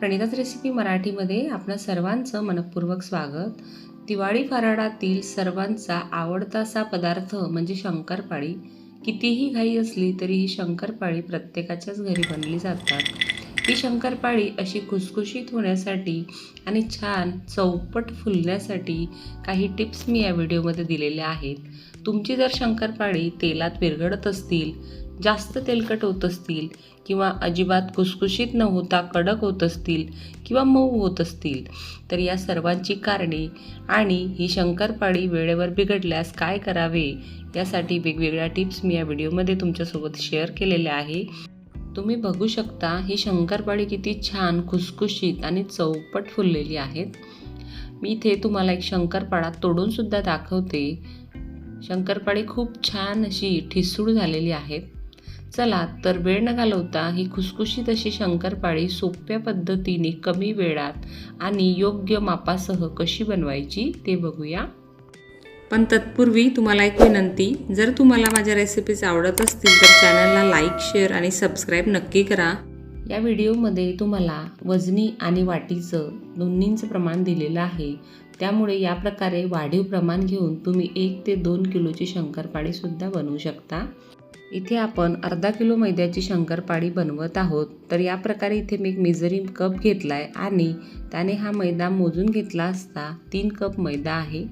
प्रणिताच recipe मराठीमध्ये आपलं सर्वांचं मनपूर्वक स्वागत. दिवाळी फराळातील सर्वांचा आवडता असा पदार्थ म्हणजे शंकरपाळी. कितीही घाई असली तरी ही शंकरपाळी प्रत्येकाच्याच घरी बनली जातात. ही शंकरपाळी अशी खुसखुशीत होण्यासाठी आणि छान चौपट फुलण्यासाठी काही टिप्स मी या व्हिडिओमध्ये दिलेल्या आहेत. तुमची जर शंकरपाळी तेलात विरघळत असतील जास्त तेलकट होत असतील किंवा अजिबात खुसखुशीत न होता कडक होत असतील किंवा मऊ होत असतील तर या सर्वांची कारणे आणि ही शंकरपाळी वेळेवर बिघडल्यास काय करावे यासाठी वेगवेगळ्या टिप्स मी या व्हिडिओमध्ये तुमच्यासोबत शेअर केलेल्या आहे. तुम्ही बघू शकता ही शंकरपाळी किती छान खुसखुशीत आणि चौपट फुललेली आहेत. मी इथे तुम्हाला एक शंकरपाळा तोडूनसुद्धा दाखवते. शंकरपाळी खूप छान अशी ठिसूळ झालेली आहेत. चला तर वेळ न घालवता ही खुसखुशीत अशी शंकरपाळी सोप्या पद्धतीने कमी वेळात आणि योग्य मापासह कशी बनवायची ते बघूया. पण तत्पूर्वी तुम्हाला एक विनंती जर तुम्हाला माझ्या रेसिपीज आवडत असतील तर चॅनलला लाईक शेअर आणि सबस्क्राईब नक्की करा. या व्हिडिओमध्ये तुम्हाला वजनी आणि वाटीचं दोन्हींचं प्रमाण दिलेलं आहे. त्यामुळे या प्रकारे वाढीव प्रमाण घेऊन तुम्ही एक ते दोन किलोची शंकरपाळीसुद्धा बनवू शकता. इथे आपण अर्धा किलो मैद्याची शंकरपाळी बनवत आहोत. तर या प्रकारे इथे मी एक मेजरिंग कप घेतला आहे आणि त्याने हा मैदा मोजून घेतला असता तीन कप मैदा आहे.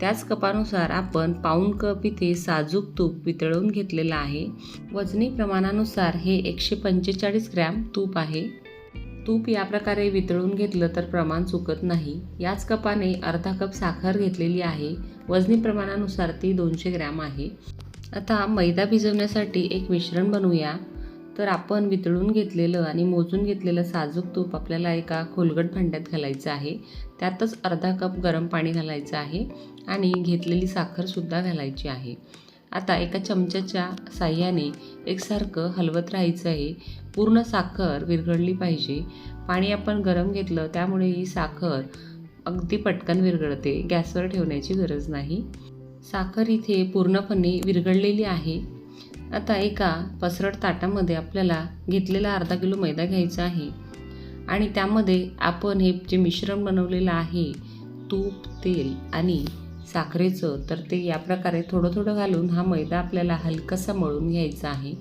त्याच कपानुसार आपण पाऊण कप इथे साजूक तूप वितळवून घेतलेलं आहे. वजनी प्रमाणानुसार हे एकशे पंचेचाळीस ग्रॅम तूप आहे. तूप या प्रकारे वितळून घेतलं तर प्रमाण चुकत नाही. याच कपाने अर्धा कप साखर घेतलेली आहे. वजनी प्रमाणानुसार ती दोनशे ग्रॅम आहे. आता मैदा भिजवण्यासाठी एक मिश्रण बनवूया. तर आपण वितळून घेतलेलं आणि मोजून घेतलेलं साजूक तूप आपल्याला एका खोलगट भांड्यात घालायचं आहे. त्यातच अर्धा कप गरम पाणी घालायचं आहे आणि घेतलेली साखरसुद्धा घालायची आहे. आता एका चमच्याच्या साह्याने एकसारखं हलवत राहायचं आहे. पूर्ण साखर विरघळली पाहिजे. पाणी आपण गरम घेतलं त्यामुळे ही साखर अगदी पटकन विरघळते. गॅसवर ठेवण्याची गरज नाही. साखर इथे पूर्णपणे विरघळलेली आहे. आता एका पसरट ताटामध्ये आपल्याला घेतलेला अर्धा किलो मैदा घ्यायचा आहे. आणि त्यामध्ये आपण हे जे मिश्रण बनवलेलं आहे तूप तेल आणि साखरेचं तर ते या प्रकारे थोडं थोडं घालून हा मैदा आपल्याला हलकासा मळून घ्यायचा आहे.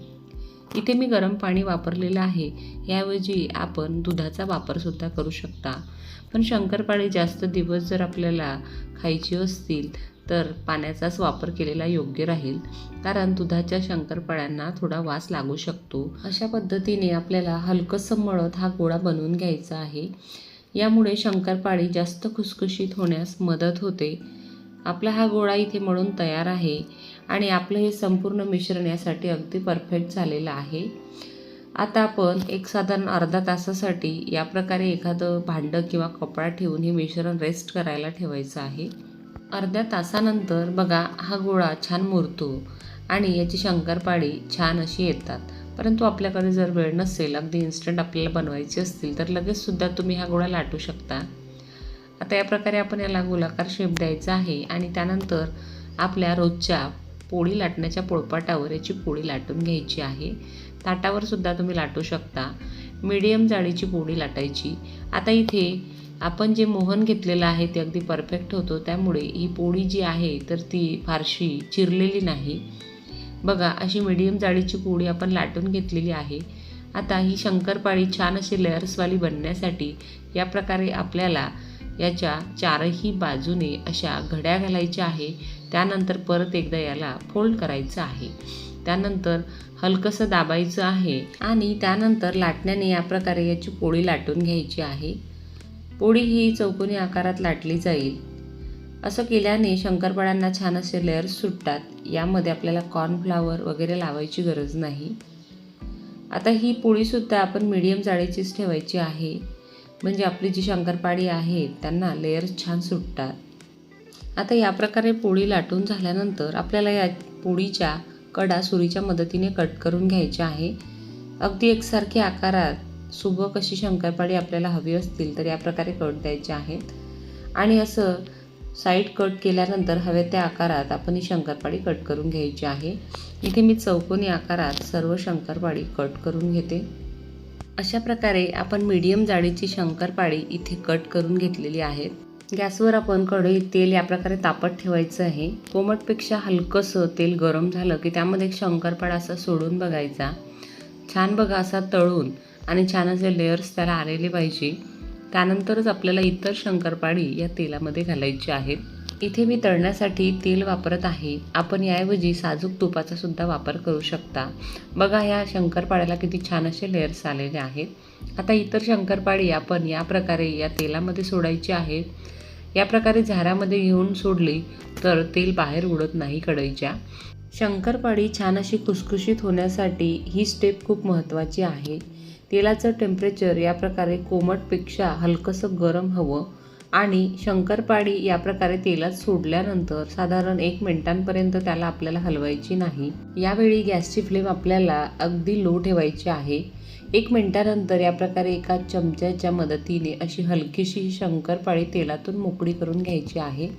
इथे मी गरम पाणी वापरलेलं आहे. याऐवजी आपण दुधाचा वापरसुद्धा करू शकता. पण शंकरपाळी जास्त दिवस जर आपल्याला खायची असतील तर पाण्याचाच वापर केलेला योग्य राहील. कारण दुधाच्या शंकरपाळ्यांना थोडा वास लागू शकतो. अशा पद्धतीने आपल्याला हलकंसं मळत हा गोळा बनवून घ्यायचा आहे. यामुळे शंकरपाळी जास्त खुसखुशीत होण्यास मदत होते. आपला हा गोळा इथे मळून तयार आहे आणि आपलं हे संपूर्ण मिश्रण यासाठी अगदी परफेक्ट झालेलं आहे. आता आपण एक साधारण अर्धा तासासाठी या प्रकारे एखादं भांडं किंवा कपडा ठेवून हे मिश्रण रेस्ट करायला ठेवायचं आहे. अर्ध्या तासानंतर बघा हा गोळा छान मुरतो आणि याची शंकरपाळी छान अशी येतात. परंतु आपल्याकडे जर वेळ नसेल अगदी इन्स्टंट आपल्याला बनवायची असतील तर लगेचसुद्धा तुम्ही हा गोळा लाटू शकता. आता या प्रकारे आपण याला गोलाकार शेप द्यायचा आहे आणि त्यानंतर आपल्या रोजच्या पोळी लाटण्याच्या पोळपाटावर याची पोळी लाटून घ्यायची आहे. ताटावर सुद्धा तुम्ही लाटू शकता. मीडियम जाळीची पोळी लाटायची. आता इथे आपण जे मोहन घेतलेलं आहे ते अगदी परफेक्ट होतो. त्यामुळे ही पोळी जी आहे तर ती फारशी चिरलेली नाही. बघा अशी मीडियम जाळीची पोळी आपण लाटून घेतलेली आहे. आता ही शंकरपाळी छान अशी लेअर्सवाली बनण्यासाठी या प्रकारे आपल्याला याच्या चारही बाजूने अशा घड्या घालायच्या आहे. त्यानंतर परत एकदा याला फोल्ड करायचं आहे. त्यानंतर हलकंसं दाबायचं आहे आणि त्यानंतर लाटण्याने या प्रकारे याची पोळी लाटून घ्यायची आहे. पोळी ही चौकोनी आकारात लाटली जाईल. असं केल्याने शंकरपाळ्यांना छान असे लेअर्स सुटतात. यामध्ये आपल्याला कॉर्नफ्लावर वगैरे लावायची गरज नाही. आता ही पोळीसुद्धा आपण मीडियम जाळीचीच ठेवायची आहे. म्हणजे आपली जी शंकरपाळी आहे त्यांना लेअर्स छान सुटतात. आता या प्रकारे पोळी लाटून झाल्यानंतर आपल्याला या पोळीच्या कडा सुरीच्या मदतीने कट करून घ्यायच्या आहे. अगदी एकसारख्या आकारात सुबक अशी शंकरपाळी आपल्याला हवी असतील तर या प्रकारे कट द्यायचे आहेत. आणि असं साईड कट केल्यानंतर हवे त्या आकारात आपण ही शंकरपाळी कट करून घ्यायची आहे. इथे मी चौकोनी आकारात सर्व शंकरपाळी कट करून घेते. अशा प्रकारे आपण मीडियम जाडीची शंकरपाळी इथे कट करून घेतलेली आहेत. गॅसवर आपण कढईत तेल या प्रकारे तापत ठेवायचं आहे. कोमटपेक्षा हलकंसं तेल गरम झालं की त्यामध्ये एक शंकरपाळा असा सोडून बघायचा. छान बघा असा तळून आणि छान असे लेयर्स त्याला आलेले पाहिजे. त्यानंतरच आपल्याला इतर शंकरपाळी या तेलामध्ये घालायची आहेत इथे मी तळण्यासाठी तेल वापरत आहे. आपण याऐवजी साजूक तुपाचा सुद्धा वापर करू शकता. बघा ह्या शंकरपाळ्याला किती छान असे लेयर्स आलेले आहेत. आता इतर शंकरपाळी आपण या प्रकारे या तेलामध्ये सोडायची आहे. या प्रकारे झाऱ्यामध्ये घेऊन सोडली तर तेल बाहेर उडत नाही कढईच्या. शंकरपाळी छान अशी खुसखुशीत होण्यासाठी ही स्टेप खूप महत्त्वाची आहे. तेलाचं टेम्परेचर या प्रकारे कोमटपेक्षा हलकंसं गरम हवं आणि शंकरपाळी या प्रकारे तेलात सोडल्यानंतर साधारण एक मिनिटांपर्यंत त्याला आपल्याला हलवायची नाही. यावेळी गॅसची फ्लेम आपल्याला अगदी लो ठेवायची आहे. एक मिनिटानंतर या प्रकारे एका चमच्याच्या मदतीने अशी हलकीशी ही शंकरपाळी तेलातून मोकळी करून घ्यायची आहे.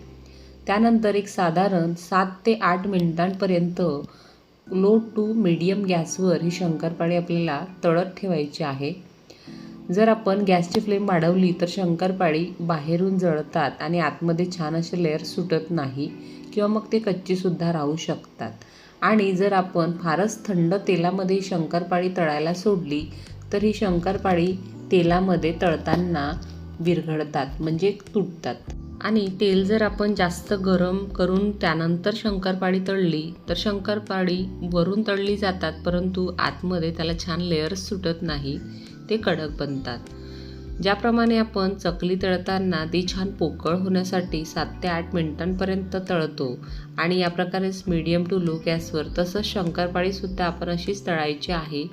त्यानंतर एक साधारण सात ते आठ मिनिटांपर्यंत लो टू मीडियम गॅसवर ही शंकरपाळी आपल्याला तळत ठेवायची आहे. जर आपण गॅसची फ्लेम वाढवली तर शंकरपाळी बाहेरून जळतात आणि आतमध्ये छान असे लेअर सुटत नाही किंवा मग ते कच्चीसुद्धा राहू शकतात. आणि जर आपण फारच थंड तेलामध्ये शंकरपाळी तळायला सोडली तर ही शंकरपाळी तेलामध्ये तळताना विरघळतात म्हणजे तुटतात. आणि तेल जर आपण जास्त गरम करून त्यानंतर शंकरपाळी तळली तर शंकरपाळी वरून तळली जातात परंतु आतमध्ये त्याला छान लेअर्स सुटत नाही ते कडक बनतात. ज्याप्रमाणे आपण चकली तळताना ती छान पोकळ होण्यासाठी सात ते आठ मिनिटांपर्यंत तळतो आणि या प्रकारेच मीडियम टू लो गॅसवर तसंच शंकरपाळीसुद्धा आपण अशीच तळायची आहे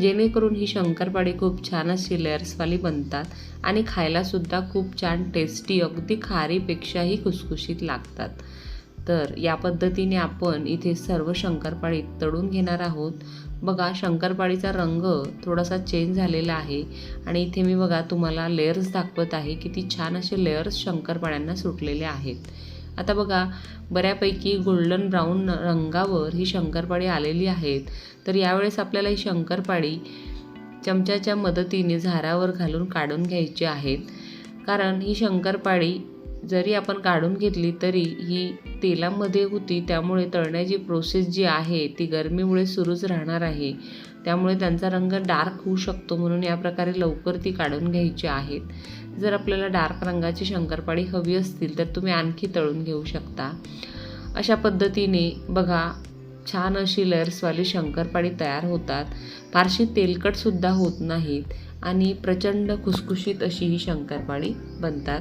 जेणेकरून ही शंकरपाळी खूप छान अशी लेअर्सवाली बनतात आणि खायलासुद्धा खूप छान टेस्टी अगदी खारीपेक्षाही खुसखुशीत लागतात. तर या पद्धतीने आपण इथे सर्व शंकरपाळी तळून घेणार आहोत. बघा शंकरपाळीचा रंग थोडासा चेंज झालेला आहे आणि इथे मी बघा तुम्हाला लेअर्स दाखवत आहे किती छान असे लेअर्स शंकरपाळ्यांना सुटलेले आहेत. आता बघा बऱ्यापैकी गोल्डन ब्राऊन रंगावर ही शंकरपाळी आलेली आहेत. तर यावेळेस आपल्याला ही शंकरपाळी चमच्याच्या मदतीने झारावर घालून काढून घ्यायची आहेत. कारण ही शंकरपाळी जरी आपण काढून घेतली तरी ही तेलामध्ये होती त्यामुळे तळण्याची प्रोसेस जी आहे ती गरमीमुळे सुरूच राहणार आहे. त्यामुळे त्यांचा रंग डार्क होऊ शकतो म्हणून या प्रकारे लवकर ती काढून घ्यायची आहेत. जर आपल्याला डार्क रंगाची शंकरपाळी हवी असतील तर तुम्ही आणखी तळून घेऊ शकता. अशा पद्धतीने बघा छान अशी लेअर्सवाली शंकरपाळी तयार होतात. फारशी तेलकटसुद्धा होत नाहीत आणि प्रचंड खुसखुशीत अशी ही शंकरपाळी बनतात.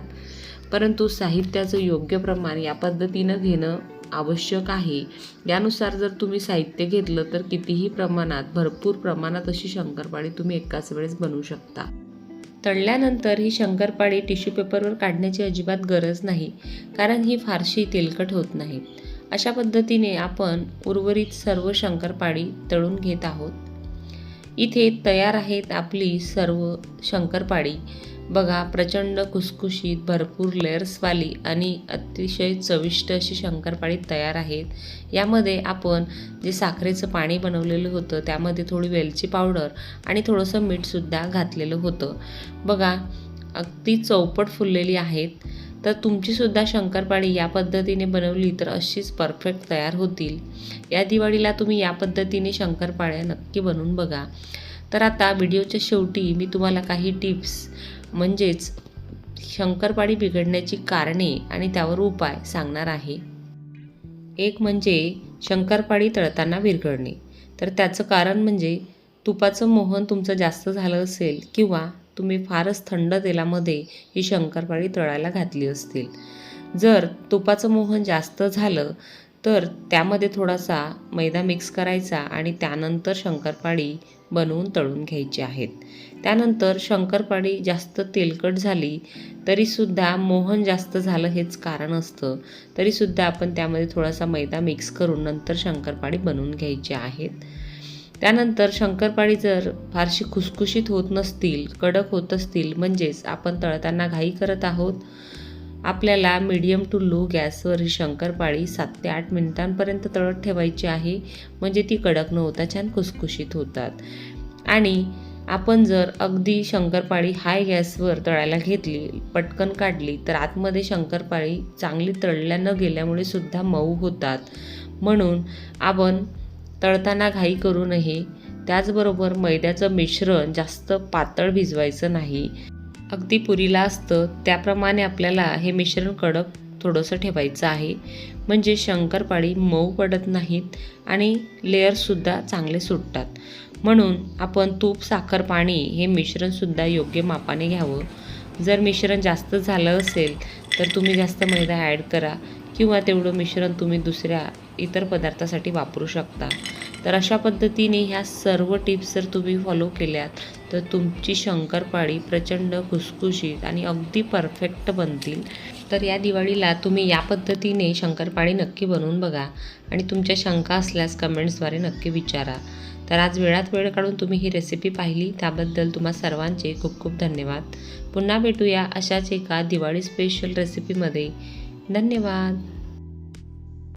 परंतु साहित्याचं योग्य प्रमाण या पद्धतीनं घेणं आवश्यक आहे. यानुसार जर तुम्ही साहित्य घेतलं तर कितीही प्रमाणात भरपूर प्रमाणात अशी शंकरपाळी तुम्ही एकाच वेळेस बनवू शकता. तळल्यानंतर ही शंकरपाळी टिश्यू पेपरवर काढण्याची अजिबात गरज नाही कारण ही फारशी तेलकट होत नाही. अशा पद्धतीने आपण उर्वरित सर्व शंकरपाळी तळून घेत आहोत. इथे तयार आहेत आपली सर्व शंकरपाळी. बघा प्रचंड खुसखुशीत भरपूर लेअर्सवाली आणि अतिशय चविष्ट अशी शंकरपाळी तयार आहेत. यामध्ये आपण जे साखरेचं पाणी बनवलेलं होतं त्यामध्ये थोडी वेलची पावडर आणि थोडंसं मीठसुद्धा घातलेलं होतं. बघा अगदी चौपट फुललेली आहेत. तर तुमचीसुद्धा शंकरपाळी या पद्धतीने बनवली तर अशीच परफेक्ट तयार होतील. या दिवाळीला तुम्ही या पद्धतीने शंकरपाळ्या नक्की बनवून बघा. तर आता व्हिडिओच्या शेवटी मी तुम्हाला काही टिप्स म्हणजेच शंकरपाळी बिघडण्याची कारणे आणि त्यावर उपाय सांगणार आहे. एक म्हणजे शंकरपाळी तळताना विरघळणे. तर त्याचं कारण म्हणजे तुपाचं मोहन तुमचं जास्त झालं असेल किंवा तुम्ही फारच थंड तेलामध्ये ही शंकरपाळी तळायला घातली असतील. जर तुपाचं मोहन जास्त झालं तर त्यामध्ये थोडासा मैदा मिक्स करायचा आणि त्यानंतर शंकरपाळी बनवून तळून घ्यायची आहेत. त्यानंतर शंकरपाळी जास्त तेलकट झाली तरीसुद्धा मोहन जास्त झालं हेच कारण असतं. तरीसुद्धा आपण त्यामध्ये थोडासा मैदा मिक्स करून नंतर शंकरपाळी बनवून घ्यायची आहेत. त्यानंतर शंकरपाळी जर फारशी खुसखुशीत होत नसतील कडक होत असतील म्हणजेच आपण तळताना घाई करत आहोत आपल्याला मीडियम टू लो गॅसवर ही शंकरपाळी सात ते आठ मिनिटांपर्यंत तळत ठेवायची आहे. म्हणजे ती कडक न होता छान खुसखुशीत होतात. आणि आपण जर अगदी शंकरपाळी हाय गॅसवर तळायला घेतली पटकन काढली तर आतमध्ये शंकरपाळी चांगली तळल्या न गेल्यामुळे सुद्धा मऊ होतात. म्हणून आपण तळताना घाई करू नये. त्याचबरोबर मैद्याचं मिश्रण जास्त पातळ भिजवायचं नाही. अगदी पुरीला असतं त्याप्रमाणे आपल्याला हे मिश्रण कडक थोडंसं ठेवायचं आहे. म्हणजे शंकरपाळी मऊ पडत नाहीत आणि लेअरसुद्धा चांगले सुटतात. म्हणून आपण तूप साखर पाणी हे मिश्रणसुद्धा योग्य मापाने घ्यावं. जर मिश्रण जास्त झालं असेल तर तुम्ही जास्त मैदा ॲड करा किंवा तेवढं मिश्रण तुम्ही दुसऱ्या इतर पदार्थासाठी वापरू शकता. तर अशा पद्धतीने ह्या सर्व टिप्स जर तुम्ही फॉलो केल्यात तर तुमची शंकरपाळी प्रचंड खुसखुशीत आणि अगदी परफेक्ट बनतील. तर या दिवाळीला तुम्ही या पद्धतीने शंकरपाळी नक्की बनवून बघा आणि तुमच्या शंका असल्यास कमेंट्सद्वारे नक्की विचारा. तर आज वेळात वेळ काढून तुम्ही ही रेसिपी पाहिली त्याबद्दल तुम्हा सर्वांचे खूप खूप धन्यवाद. पुन्हा भेटूया अशाच एका दिवाळी स्पेशल रेसिपीमध्ये धन्यवाद.